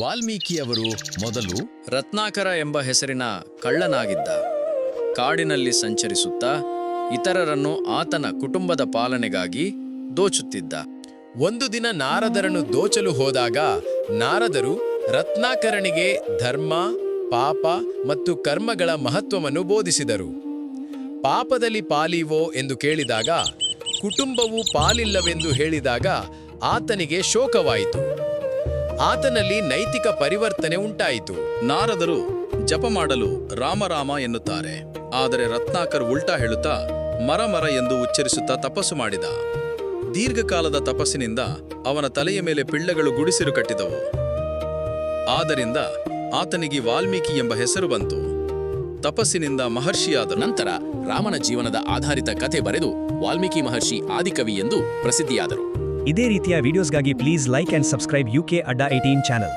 ವಾಲ್ಮೀಕಿಯವರು ಮೊದಲು ರತ್ನಾಕರ ಎಂಬ ಹೆಸರಿನ ಕಳ್ಳನಾಗಿದ್ದ. ಕಾಡಿನಲ್ಲಿ ಸಂಚರಿಸುತ್ತಾ ಇತರರನ್ನು ಆತನ ಕುಟುಂಬದ ಪಾಲನೆಗಾಗಿ ದೋಚುತ್ತಿದ್ದ. ಒಂದು ದಿನ ನಾರದರನ್ನು ದೋಚಲು ಹೋದಾಗ ನಾರದರು ರತ್ನಾಕರನಿಗೆ ಧರ್ಮ, ಪಾಪ ಮತ್ತು ಕರ್ಮಗಳ ಮಹತ್ವವನ್ನು ಬೋಧಿಸಿದರು. ಪಾಪದಲ್ಲಿ ಪಾಲಿವೋ ಎಂದು ಕೇಳಿದಾಗ ಕುಟುಂಬವು ಪಾಲಿಲ್ಲವೆಂದು ಹೇಳಿದಾಗ ಆತನಿಗೆ ಶೋಕವಾಯಿತು. ಆತನಲ್ಲಿ ನೈತಿಕ ಪರಿವರ್ತನೆ ಉಂಟಾಯಿತು. ನಾರದರು ಜಪ ಮಾಡಲು ರಾಮರಾಮ ಎನ್ನುತ್ತಾರೆ. ಆದರೆ ರತ್ನಾಕರ್ ಉಲ್ಟಾ ಹೇಳುತ್ತಾ ಮರ ಮರ ಎಂದು ಉಚ್ಚರಿಸುತ್ತಾ ತಪಸ್ಸು ಮಾಡಿದ. ದೀರ್ಘಕಾಲದ ತಪಸ್ಸಿನಿಂದ ಅವನ ತಲೆಯ ಮೇಲೆ ಪಿಳ್ಳೆಗಳು ಗುಡಿಸಿರು ಕಟ್ಟಿದವು. ಆದ್ದರಿಂದ ಆತನಿಗೆ ವಾಲ್ಮೀಕಿ ಎಂಬ ಹೆಸರು ಬಂತು. ತಪಸ್ಸಿನಿಂದ ಮಹರ್ಷಿಯಾದ ನಂತರ ರಾಮನ ಜೀವನದ ಆಧಾರಿತ ಕಥೆ ಬರೆದು ವಾಲ್ಮೀಕಿ ಮಹರ್ಷಿ ಆದಿಕವಿ ಎಂದು ಪ್ರಸಿದ್ಧಿಯಾದರು. ಇದೇ ರೀತಿಯ ವಿಡಿಯೋಸ್ಗಾಗಿ please like and subscribe U K Adda eighteen channel